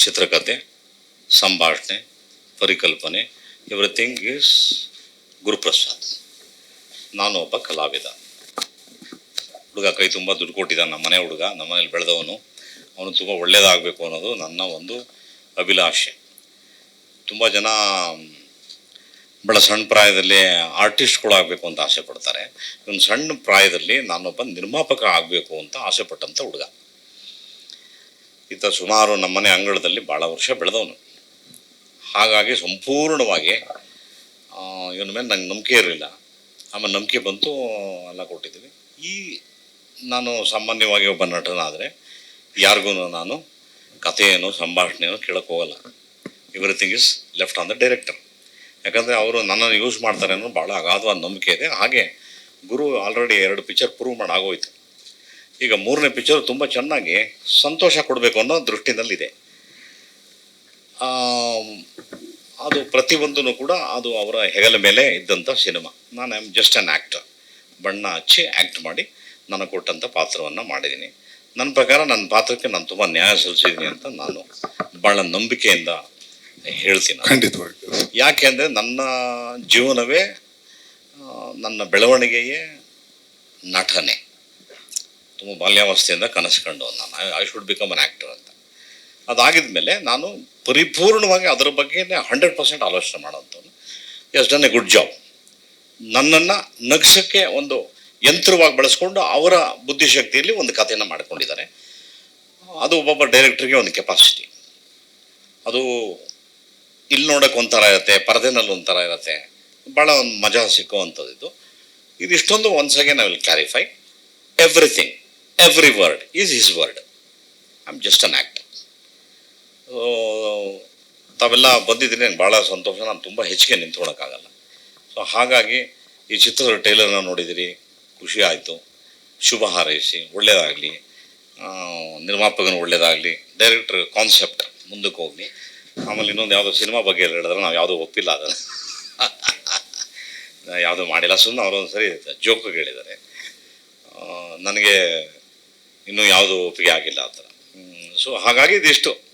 ಚಿತ್ರಕಥೆ ಸಂಭಾಷಣೆ, ಪರಿಕಲ್ಪನೆ everything is Guruprasad. ನಾನು ಒಬ್ಬ ಕಲಾವಿದ. ಹುಡುಗ ಕೈ ತುಂಬ ದುಡ್ಡು ಕೊಟ್ಟಿದ್ದಾನೆ ನಮ್ಮ ಮನೆ ಹುಡುಗ, ನಮ್ಮ ಮನೇಲಿ ಬೆಳೆದವನು. ಅವನು ತುಂಬ ಒಳ್ಳೆಯದಾಗಬೇಕು ಅನ್ನೋದು ನನ್ನ ಒಂದು ಅಭಿಲಾಷೆ. ತುಂಬ ಜನ, ಬಹಳ ಸಣ್ಣ ಪ್ರಾಯದಲ್ಲಿ ಆರ್ಟಿಸ್ಟ್ಗಳಾಗಬೇಕು ಅಂತ ಆಸೆ ಪಡ್ತಾರೆ. ಇವನು ಸಣ್ಣ ಪ್ರಾಯದಲ್ಲಿ ನಾನೊಬ್ಬ ನಿರ್ಮಾಪಕ ಆಗಬೇಕು ಅಂತ ಆಸೆ ಪಟ್ಟಂಥ ಹುಡುಗ. ಈತ ಸುಮಾರು ನಮ್ಮನೆ ಅಂಗಳದಲ್ಲಿ ಭಾಳ ವರ್ಷ ಬೆಳೆದವನು. ಹಾಗಾಗಿ ಸಂಪೂರ್ಣವಾಗಿ ಇವನ ಮೇಲೆ ನಂಗೆ ನಂಬಿಕೆ ಇರಲಿಲ್ಲ. ಆಮೇಲೆ ನಂಬಿಕೆ ಬಂತು, ಎಲ್ಲ ಕೊಟ್ಟಿದ್ದೀವಿ. ಈ ನಾನು ಸಾಮಾನ್ಯವಾಗಿ ಒಬ್ಬ ನಟನಾದರೆ ಯಾರಿಗೂ ನಾನು ಕಥೆಯನ್ನು, ಸಂಭಾಷಣೆಯನ್ನು ಕೇಳಕ್ಕೆ ಹೋಗಲ್ಲ. Everything is left on the director ಯಾಕಂದರೆ ಅವರು ನನ್ನನ್ನು ಯೂಸ್ ಮಾಡ್ತಾರೆ ಅನ್ನೋ ಭಾಳ ಅಗಾಧವಾದ ನಂಬಿಕೆ ಇದೆ. ಹಾಗೆ ಗುರು ಆಲ್ರೆಡಿ ಎರಡು ಪಿಕ್ಚರ್ ಪ್ರೂವ್ ಮಾಡಿ ಆಗೋಯ್ತು. ಈಗ ಮೂರನೇ ಪಿಕ್ಚರ್ ತುಂಬ ಚೆನ್ನಾಗಿ ಸಂತೋಷ ಕೊಡಬೇಕು ಅನ್ನೋ ದೃಷ್ಟಿನಲ್ಲಿದೆ. ಅದು ಪ್ರತಿಯೊಂದೂ ಕೂಡ ಅದು ಅವರ ಹೆಗಲ ಮೇಲೆ ಇದ್ದಂಥ ಸಿನಿಮಾ. ನಾನು ಆಮ್ ಜಸ್ಟ್ ಆ್ಯನ್ ಆ್ಯಕ್ಟರ್ ಬಣ್ಣ ಹಚ್ಚಿ ಆ್ಯಕ್ಟ್ ಮಾಡಿ ನನಗೆ ಕೊಟ್ಟಂಥ ಪಾತ್ರವನ್ನು ಮಾಡಿದ್ದೀನಿ. ನನ್ನ ಪ್ರಕಾರ ನನ್ನ ಪಾತ್ರಕ್ಕೆ ನಾನು ತುಂಬ ನ್ಯಾಯ ಸಲ್ಲಿಸಿದ್ದೀನಿ ಅಂತ ನಾನು ಭಾಳ ನಂಬಿಕೆಯಿಂದ ಹೇಳ್ತೀನಿ ಯಾಕೆ ಅಂದರೆ ನನ್ನ ಜೀವನವೇ ನನ್ನ ಬೆಳವಣಿಗೆಯೇ ನಟನೆ. ತುಂಬ ಬಾಲ್ಯಾವಸ್ಥೆಯಿಂದ ಕನಸು ಕಂಡು ನಾನು I should become an actor ಅಂತ. ಅದಾಗಿದ ಮೇಲೆ ನಾನು ಪರಿಪೂರ್ಣವಾಗಿ ಅದರ ಬಗ್ಗೆ ಹಂಡ್ರೆಡ್ ಪರ್ಸೆಂಟ್ ಆಲೋಚನೆ ಮಾಡೋಂಥವ್ನು has done a good job ನನ್ನನ್ನು ನಗಸಕ್ಕೆ ಒಂದು ಯಂತ್ರವಾಗಿ ಬಳಸ್ಕೊಂಡು ಅವರ ಬುದ್ಧಿಶಕ್ತಿಯಲ್ಲಿ ಒಂದು ಕಥೆಯನ್ನು ಮಾಡಿಕೊಂಡಿದ್ದಾರೆ. ಅದು ಒಬ್ಬೊಬ್ಬ ಡೈರೆಕ್ಟ್ರಿಗೆ ಒಂದು ಕೆಪಾಸಿಟಿ ಅದು ಇಲ್ಲಿ ನೋಡೋಕೆ ಒಂಥರ ಇರುತ್ತೆ, ಪರದೆನಲ್ಲಿ ಒಂಥರ ಇರುತ್ತೆ. ಭಾಳ ಒಂದು ಮಜಾ ಸಿಕ್ಕುವಂಥದ್ದು ಇದು. ಇದಿಷ್ಟೊಂದು once again I will clarify everything every word is his word I am just an act ತಾವೆಲ್ಲ ಬಂದಿದ್ದೀನಿ ನಂಗೆ ಭಾಳ ಸಂತೋಷ. ನಾನು ತುಂಬ ಹೆಚ್ಚಿಗೆ ನಿಂತ್ಕೊಳಕ್ಕಾಗಲ್ಲ ಸೊ ಹಾಗಾಗಿ ಈ ಚಿತ್ರದ ಟೈಲರ್ನ ನೋಡಿದಿರಿ. ಖುಷಿ ಆಯಿತು. ಶುಭ ಹಾರೈಸಿ. ಒಳ್ಳೆಯದಾಗಲಿ ನಿರ್ಮಾಪಕನ ಒಳ್ಳೆಯದಾಗಲಿ ಡೈರೆಕ್ಟ್ರ್ ಕಾನ್ಸೆಪ್ಟ್ ಮುಂದಕ್ಕೆ ಹೋಗಲಿ. ಆಮೇಲೆ ಇನ್ನೊಂದು ಯಾವುದೋ ಸಿನಿಮಾ ಬಗ್ಗೆ ಹೇಳಿದ್ರೆ ನಾವು ಯಾವುದೋ ಒಪ್ಪಿಲ್ಲ ಅದನ್ನು. ಯಾವುದೂ ಮಾಡಿಲ್ಲ. ಸುಮ್ಮನೆ ಅವರೊಂದು ಸರಿ ಜೋಕು ಹೇಳಿದ್ದಾರೆ ನನಗೆ ಇನ್ನೂ ಯಾವುದು ಒಪ್ಪಿಗೆ ಆಗಿಲ್ಲ ಆ ಥರ. ಸೊ ಹಾಗಾಗಿ ಇದಿಷ್ಟು.